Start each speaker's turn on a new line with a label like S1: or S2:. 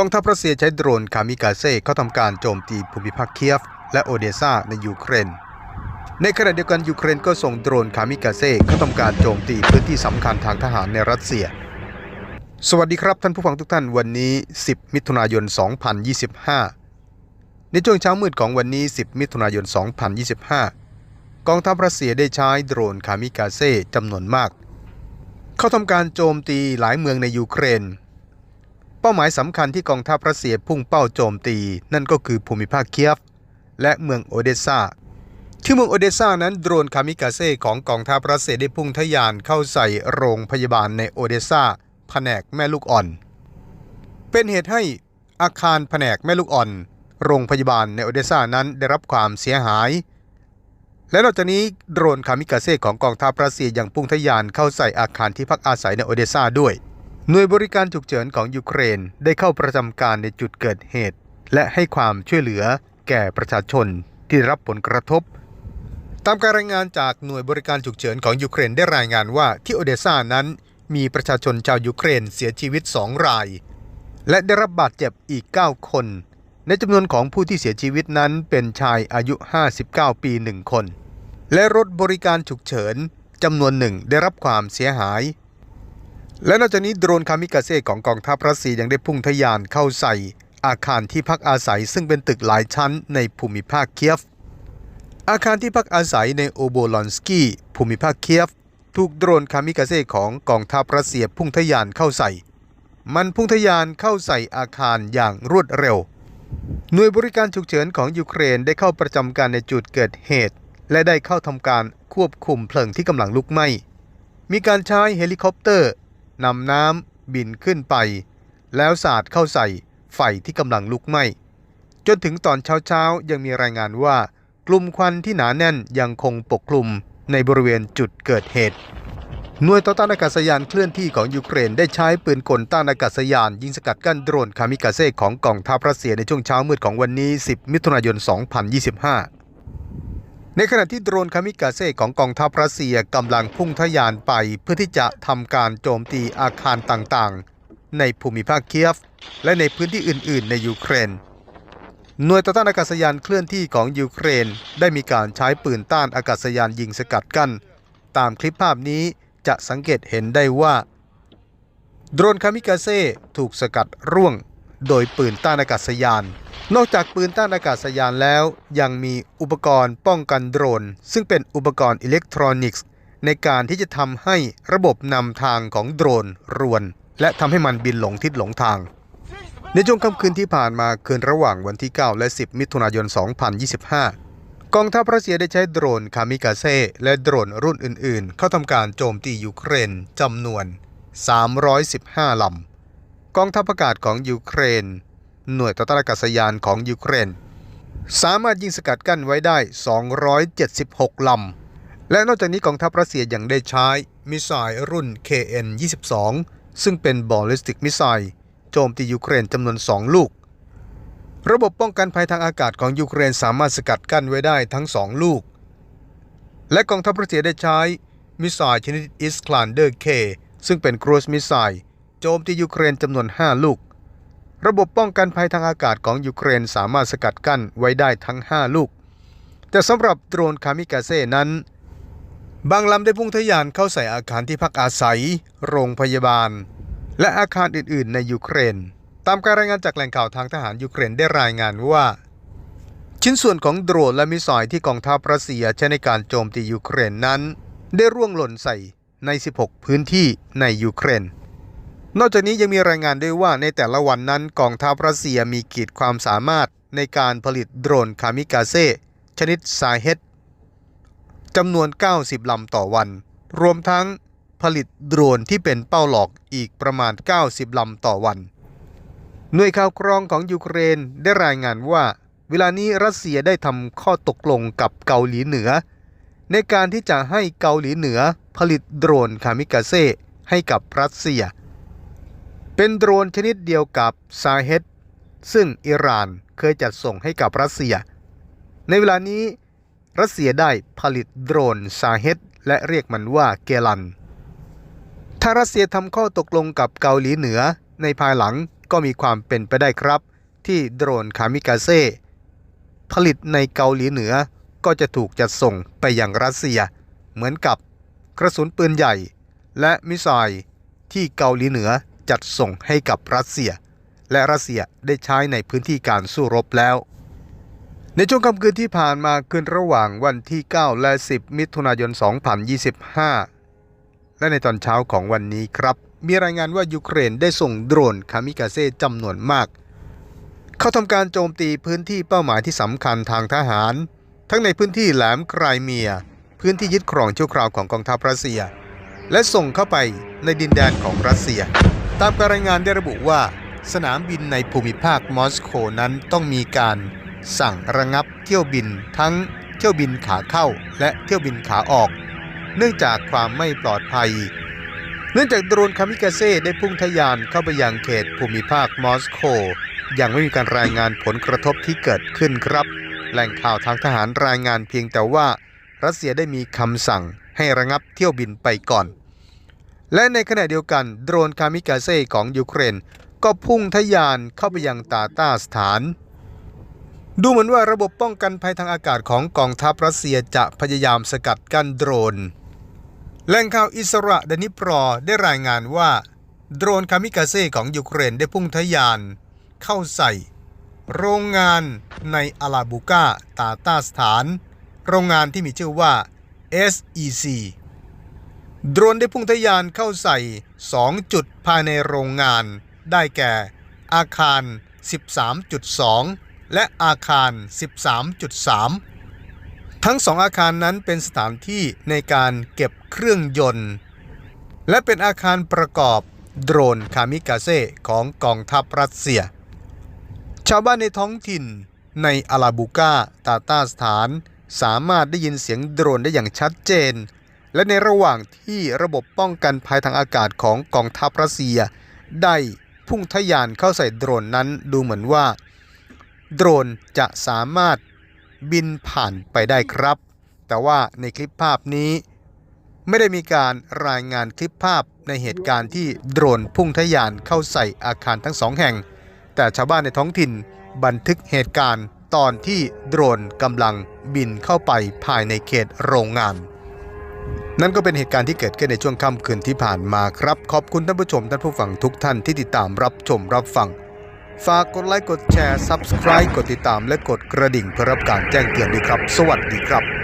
S1: องทัพรัสเซียใช้โดรนคามิกาเซ่เข้าทำการโจมตีภูมิภาคเคียฟ และโอเดซาในยูเครน ในขณะเดียวกันยูเครนก็ส่งโดรนคามิกาเซ่เข้าทำการโจมตีพื้นที่สำคัญทางทหารในรัสเซีย สวัสดีครับท่านผู้ฟังทุกท่านวันนี้ 10 มิถุนายน 2025 ในช่วงเช้ามืดของวันนี้ 10 มิถุนายน 2025 กองทัพรัสเซียได้ใช้โดรนคามิกาเซ่จำนวนมาก เข้าทำการโจมตีหลายเมืองในยูเครน เป้าหมายสำคัญที่กองทัพรัสเซียพุ่งเป้าโจมตี นั่นก็คือภูมิภาคเคียฟ และเมืองโอเดซาที่เมืองโอเดซานั้นโดรนคามิกาเซ่ของกองทัพรัสเซียได้พุ่งทะยานเข้าใส่โรงพยาบาลในโอเดซาแผนกแม่ลูกอ่อน เป็นเหตุให้อาคารแผนกแม่ลูกอ่อน โรงพยาบาลในโอเดซานั้นได้รับความเสียหาย และนอกจากนี้โดรนคามิกาเซ่ของกองทัพรัสเซียยังพุ่งทะยานเข้าใส่อาคารที่พักอาศัยในโอเดซาด้วย หน่วยบริการฉุกเฉินของยูเครนได้เข้าประจำการในจุดเกิดเหตุ และให้ความช่วยเหลือแก่ประชาชนที่รับผลกระทบ ตามการรายงานจากหน่วยบริการฉุกเฉินของยูเครนได้รายงานว่าที่โอเดซานั้น มีประชาชนชาวยูเครนเสียชีวิต 2 ราย และได้รับบาดเจ็บอีก 9 คน ในจำนวนของผู้ที่เสียชีวิตนั้นเป็นชายอายุ 59 ปี 1 คน และรถบริการฉุกเฉินจำนวนหนึ่งได้รับความเสียหาย และนอกจากนี้โดรนคามิกาเซ่ของกองทัพรัสเซียยังได้พุ่งทะยานเข้าใส่อาคารที่พักอาศัยซึ่งเป็นตึกหลายชั้นในภูมิภาคเคียฟ อาคารที่พักอาศัยในโอโบลอนสกี้ภูมิภาคเคียฟ ถูกโดรนคามิกาเซ่ของกองทัพรัสเซียพุ่งทะยานเข้าใส่ มันพุ่งทะยานเข้าใส่อาคารอย่างรวดเร็ว หน่วยบริการฉุกเฉินของยูเครนได้เข้าประจำการในจุดเกิดเหตุ และได้เข้าทำการควบคุมเพลิงที่กำลังลุกไหม้ มีการใช้เฮลิคอปเตอร์ นำน้ำบินขึ้นไป แล้วสาดเข้าใส่ไฟที่กำลังลุกไหม้จนถึงตอนเช้าๆ ยังมีรายงานว่ากลุ่มควันที่หนาแน่นยังคงปกคลุมในบริเวณจุดเกิดเหตุ หน่วยต่อต้านอากาศยานเคลื่อนที่ของยูเครนได้ใช้ปืนกลต้านอากาศยาน ยิงสกัดกั้นโดรนคามิกาเซ่ของกองทัพรัสเซียในช่วงเช้ามืดของวันนี้ 10 มิถุนายน 2025 ในขณะที่โดรนคามิกาเซ่ของกองทัพรัสเซียกำลังพุ่งทะยานไปเพื่อที่จะทำการโจมตีอาคารต่างๆ ในภูมิภาคเคียฟ และในพื้นที่อื่น ๆ ในยูเครน หน่วยต่อต้านอากาศยานเคลื่อนที่ของยูเครน ได้มีการใช้ปืนต้านอากาศยานยิงสกัดกั้น ตามคลิปภาพนี้จะสังเกตเห็นได้ว่า โดรนคามิกาเซ่ถูกสกัดร่วง โดยปืนต้านอากาศยาน นอกจากปืนต้านอากาศยานแล้ว ยังมีอุปกรณ์ป้องกันโดรน ซึ่งเป็นอุปกรณ์อิเล็กทรอนิกส์ ในการที่จะทำให้ระบบนำทางของโดรนรวน และทำให้มันบินหลงทิศหลงทาง ในช่วงค่ำคืนที่ผ่านมาคืนระหว่างวันที่ 9 และ 10 มิถุนายน 2025กองทัพรัสเซียได้ใช้โดรนคามิกาเซ่และโดรนรุ่นอื่นๆ เข้าทำการโจมตียูเครนจำนวน 315 ลำ กองทัพอากาศของยูเครน หน่วยต่อต้านอากาศยานของยูเครน สามารถยิงสกัดกั้นไว้ได้ 276 ลำ และนอกจากนี้กองทัพรัสเซียยังได้ใช้มิสไซล์รุ่น KN-22 ซึ่งเป็นบอลลิสติกมิสไซล์โจมตียูเครนจำนวน 2 ลูก ระบบป้องกันภัยทางอากาศของยูเครนสามารถสกัดกั้นไว้ได้ทั้ง 2 ลูก และกองทัพรัสเซียได้ใช้มิสไซล์ชนิดอิสคลานเดอร์เคซึ่งเป็นครูซมิสไซล์ โจมตียูเครนจำนวน 5 ลูก ระบบป้องกันภัยทางอากาศของยูเครนสามารถสกัดกั้นไว้ได้ทั้ง 5 ลูก แต่สำหรับโดรนคามิกาเซ่นั้น บางลำได้พุ่งทะยานเข้าใส่อาคารที่พักอาศัย โรงพยาบาล และอาคารอื่น ๆ ในยูเครน ตามการรายงานจากแหล่งข่าวทางทหารยูเครนได้รายงานว่า ชิ้นส่วนของโดรนและมิสไซล์ที่กองทัพรัสเซียใช้ในการโจมตียูเครนนั้น ได้ร่วงหล่นใส่ใน 16 พื้นที่ในยูเครน นอกจากนี้ยังมีรายงานด้วยว่าในแต่ละวันนั้นกองทัพรัสเซียมีขีดความสามารถในการผลิตโดรนคามิกาเซ่ชนิดซาเฮดจำนวน 90 ลำต่อวัน รวมทั้งผลิตโดรนที่เป็นเป้าหลอกอีกประมาณ 90 ลำต่อวัน หน่วยข่าวกรองของยูเครนได้รายงานว่า เวลานี้รัสเซียได้ทำข้อตกลงกับเกาหลีเหนือ ในการที่จะให้เกาหลีเหนือผลิตโดรนคามิกาเซ่ให้กับรัสเซีย เป็นโดรนชนิดเดียวกับซาเฮดซึ่งอิหร่านเคยจัดส่งให้กับรัสเซีย ในเวลานี้รัสเซียได้ผลิตโดรนซาเฮดและเรียกมันว่าเกลัน ถ้ารัสเซียทำข้อตกลงกับเกาหลีเหนือในภายหลังก็มีความเป็นไปได้ครับ ที่โดรนคามิกาเซ่ผลิตในเกาหลีเหนือก็จะถูกจัดส่งไปยังรัสเซีย เหมือนกับกระสุนปืนใหญ่ และมิสไซล์ที่เกาหลีเหนือ จัดส่งให้กับรัสเซีย และรัสเซียได้ใช้ในพื้นที่การสู้รบแล้ว ในช่วงค่ำคืนที่ผ่านมาคืนระหว่างวันที่ 9 และ 10 มิถุนายน 2025 และในตอนเช้าของวันนี้ครับ มีรายงานว่ายูเครนได้ส่งโดรนคามิกาเซ่จำนวนมาก เข้าทำการโจมตีพื้นที่เป้าหมายที่สำคัญทางทหาร ทั้งในพื้นที่แหลมไครเมีย พื้นที่ยึดครองชั่วคราวของกองทัพรัสเซียและส่งเข้าไปในดินแดนของรัสเซีย ตามการรายงานได้ระบุว่า สนามบินในภูมิภาคมอสโกนั้นต้องมีการสั่งระงับเที่ยวบินทั้งเที่ยวบินขาเข้าและเที่ยวบินขาออก เนื่องจากความไม่ปลอดภัย เนื่องจากโดรนคามิกาเซ่ได้พุ่งทะยานเข้าไปยังเขตภูมิภาคมอสโกยังไม่มีการรายงานผลกระทบที่เกิดขึ้นครับ แหล่งข่าวทางทหารรายงานเพียงแต่ว่า รัสเซียได้มีคำสั่งให้ระงับเที่ยวบินไปก่อน และในขณะเดียวกันโดรนคามิกาเซ่ของยูเครน ก็พุ่งทะยานเข้าไปยังตาตาสถาน ดูเหมือนว่าระบบป้องกันภัยทางอากาศของกองทัพรัสเซียจะพยายามสกัดกั้นโดรนแหล่งข่าวอิสระดนิปรอได้รายงานว่า โดรนคามิกาเซ่ของยูเครนได้พุ่งทะยาน เข้าใส่ โรงงานในอาลาบูกาตาตาสถาน โรงงานที่มีชื่อว่า SEC โดรนได้พุ่งทะยานเข้าใส่ 2 จุดภายในโรงงาน ได้แก่ อาคาร 13.2 และอาคาร 13.3 ทั้งสองอาคารนั้นเป็นสถานที่ในการเก็บเครื่องยนต์ และเป็นอาคารประกอบโดรนคามิกาเซ่ของกองทัพรัสเซีย ชาวบ้านในท้องถิ่นในอาลาบูกาตาตาสถาน สามารถได้ยินเสียงโดรนได้อย่างชัดเจน และในระหว่างที่ระบบป้องกันภัยทางอากาศของกองทัพรัสเซีย ได้พุ่งทะยานเข้าใส่โดรนนั้นดูเหมือนว่า โดรนจะสามารถบินผ่านไปได้ครับ แต่ว่าในคลิปภาพนี้ ไม่ได้มีการรายงานคลิปภาพในเหตุการณ์ที่โดรนพุ่งทะยานเข้าใส่อาคารทั้งสองแห่ง แต่ชาวบ้านในท้องถิ่นบันทึกเหตุการณ์ตอนที่โดรนกำลังบินเข้าไปภายในเขตโรงงาน นั่นก็เป็นเหตุการณ์ที่เกิดขึ้นในช่วงค่ำคืนที่ผ่านมาครับ ขอบคุณท่านผู้ชมท่านผู้ฟังทุกท่านที่ติดตามรับชมรับฟัง ฝากกดไลค์กดแชร์ Subscribe กดติดตามและกดกระดิ่งเพื่อรับการแจ้งเตือนด้วยครับ สวัสดีครับ